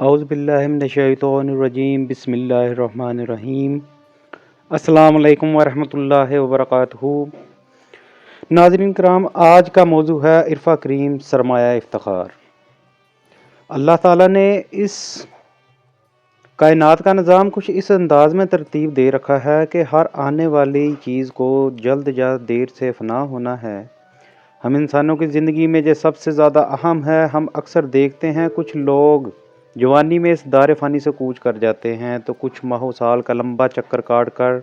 अउज़बिल्लिनशैतरजीम बसमीम अल्लाम वरहमल वबरक नाजरीन कराम, आज का मौजू है इरफ़ा करीम सरमाया इफ्तार। अल्लाह ताला ने इस कायनात का निज़ाम कुछ इस अंदाज में तरतीब दे रखा है कि हर आने वाली चीज़ को जल्द या देर से फना होना है। हम इंसानों की ज़िंदगी में जो सबसे ज़्यादा अहम है। हम अक्सर देखते हैं कुछ लोग जवानी में इस दार फ़ानी से कूच कर जाते हैं तो कुछ माह साल का लंबा चक्कर काट कर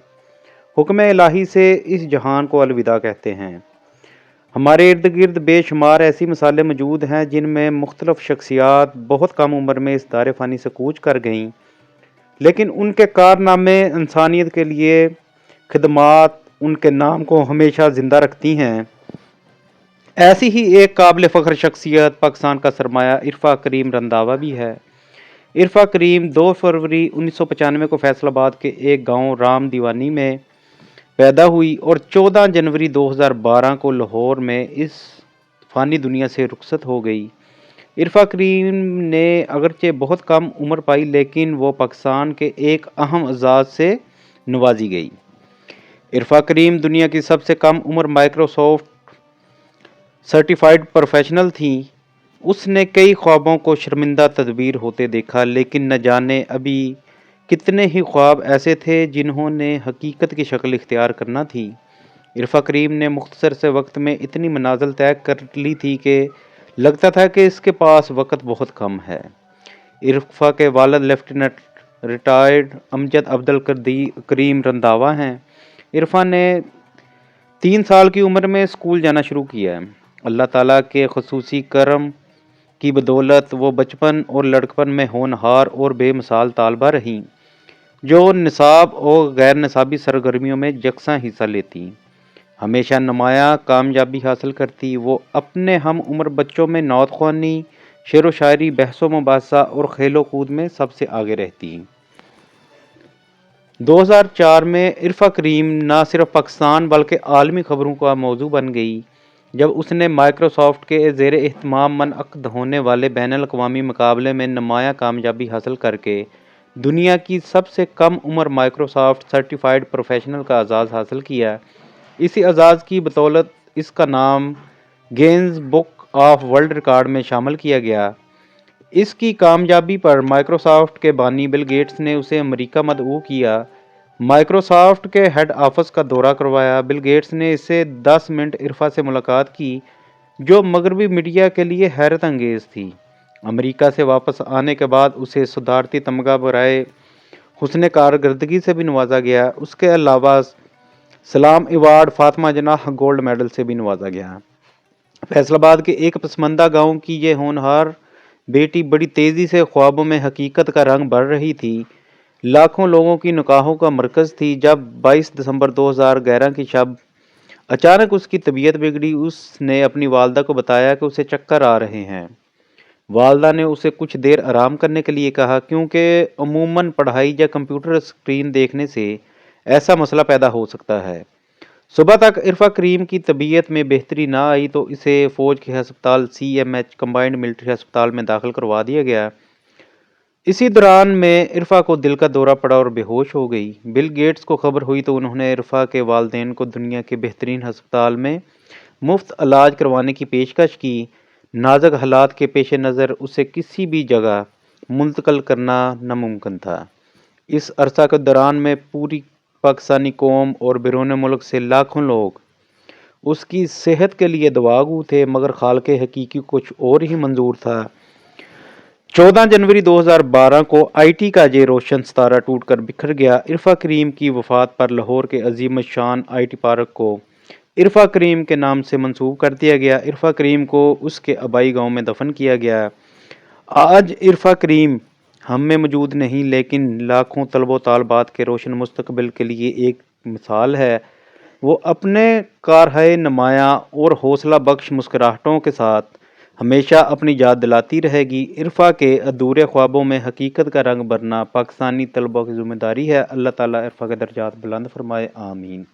हुक्म इलाही से इस जहान को अलविदा कहते हैं। हमारे इर्द गिर्द बेशुमार ऐसी मिसालें मौजूद हैं, जिनमें मुख्तलिफ़ शख्सियात बहुत कम उम्र में इस दार फ़ानी से कूच कर गईं। लेकिन उनके कारनामे इंसानियत के लिए खदमात उनके नाम को हमेशा ज़िंदा रखती हैं। ऐसी ही एक काबिल फ़ख्र शख्सियत पाकिस्तान का सरमाया इरफा करीम रंधावा भी है। इरफा करीम 2 फरवरी उन्नीस को फैसलाबाद के एक गाँव राम दीवानी में पैदा हुई और 14 जनवरी 2012 को लाहौर में इस फ़ानी दुनिया से रुखसत हो गई। इरफा करीम ने अगरचे बहुत कम उम्र पाई, लेकिन वो पाकिस्तान के एक अहम एजाज से नवाजी गई। इरफा करीम दुनिया की सबसे कम उम्र माइक्रोसॉफ्ट सर्टिफाइड प्रोफेशनल थी। उसने कई ख्वाबों को शर्मिंदा तदबीर होते देखा, लेकिन न जाने अभी कितने ही ख्वाब ऐसे थे जिन्होंने हकीकत की शक्ल इख्तियार करना थी। इरफा करीम ने मुख्तसर से वक्त में इतनी मनाजल तय कर ली थी कि लगता था कि इसके पास वक्त बहुत कम है। इरफा के वालद लेफ्टिनेंट रिटायर्ड अमजद अब्दुल करीम रंधावा हैं। इरफा ने तीन साल की उम्र में स्कूल जाना शुरू किया है। अल्लाह ताला के खसूसी करम की बदौलत वो बचपन और लड़कपन में होनहार और बेमिसाल तालबा रहीं, जो निसाब और गैर निसाबी सरगर्मियों में यकसा हिस्सा लेती। हमेशा नुमाया कामयाबी हासिल करती, वो अपने हम उम्र बच्चों में नौत खानी शेर व शायरी बहस मुबासा और खेलो कूद में सबसे आगे रहती। 2004 में इरफा करीम न सिर्फ़ पाकिस्तान बल्कि आलमी खबरों का मौजू बन गई। जब उसने माइक्रोसॉफ्ट के जेर अहतमाम मनअद होने वाले बैन अवी मुकाबले में नुमाया कामयाबी हासिल करके दुनिया की सबसे कम उम्र माइक्रोसॉफ्ट सर्टिफाइड प्रोफेशनल का आज़ाज़ हासिल किया। इसी एजाज़ की बदौलत इसका नाम Guinness book of world record में शामिल किया गया। इसकी कामयाबी पर माइक्रोसॉफ्ट के बानी बिल गेट्स ने उसे अमेरिका मदऊ किया। माइक्रोसॉफ्ट के हेड ऑफ़िस का दौरा करवाया। बिल गेट्स ने इसे 10 मिनट इरफा से मुलाकात की, जो मगरबी मीडिया के लिए हैरत अंगेज़ थी। अमेरिका से वापस आने के बाद उसे सुधारती तमगा बरए हुसन कारकर्दगी से भी नवाजा गया। उसके अलावा सलाम award, Fatima Jinnah gold medal से भी नवाजा गया। फैसलाबाद के एक पसमंदा गाँव की ये होनहार बेटी बड़ी तेज़ी से ख्वाबों में हकीकत का रंग बढ़ रही थी। लाखों लोगों की निकाहों का मरकज़ थी जब 22 दिसंबर 2011 की शब अचानक उसकी तबीयत बिगड़ी। उसने अपनी वालदा को बताया कि उसे चक्कर आ रहे हैं। वालदा ने उसे कुछ देर आराम करने के लिए कहा, क्योंकि अमूमन पढ़ाई या कंप्यूटर स्क्रीन देखने से ऐसा मसला पैदा हो सकता है। सुबह तक इरफा करीम की तबीयत में बेहतरी ना आई तो इसे फ़ौज के अस्पताल C M H combined military अस्पताल में दाखिल करवा दिया गया। इसी दौरान में इरफा को दिल का दौरा पड़ा और बेहोश हो गई। बिल गेट्स को खबर हुई तो उन्होंने इरफा के वालदेन को दुनिया के बेहतरीन हस्पताल में मुफ़्त इलाज करवाने की पेशकश की। नाजक हालात के पेश नज़र उसे किसी भी जगह मुंतकल करना नामुमकिन था। इस अरसा के दौरान में पूरी पाकिस्तानी कौम और बैरून मुल्क से लाखों लोग उसकी सेहत के लिए दवागु थे, मगर खाल के हकीकी कुछ और ही मंजूर था। 14 जनवरी 2012 को आईटी का जे रोशन सितारा टूट कर बिखर गया। इरफा करीम की वफात पर लाहौर के अजीम शान आई टी पार्क को इरफा करीम के नाम से मंसूब कर दिया गया। इरफा करीम को उसके आबाई गाँव में दफन किया गया। आज इरफा करीम हम में मौजूद नहीं, लेकिन लाखों तलब तालबात के रोशन मुस्तकबिल के लिए एक मिसाल है। वो अपने कारह नुमाया और हौसला बख्श मुस्कराहटों के साथ हमेशा अपनी याद दिलाती रहेगी। इरफा के अधूरे ख्वाबों में हकीकत का रंग भरना पाकिस्तानी तलबा की ज़िम्मेदारी है। अल्लाह ताला इरफा के दर्जात बुलंद फरमाए, आमीन।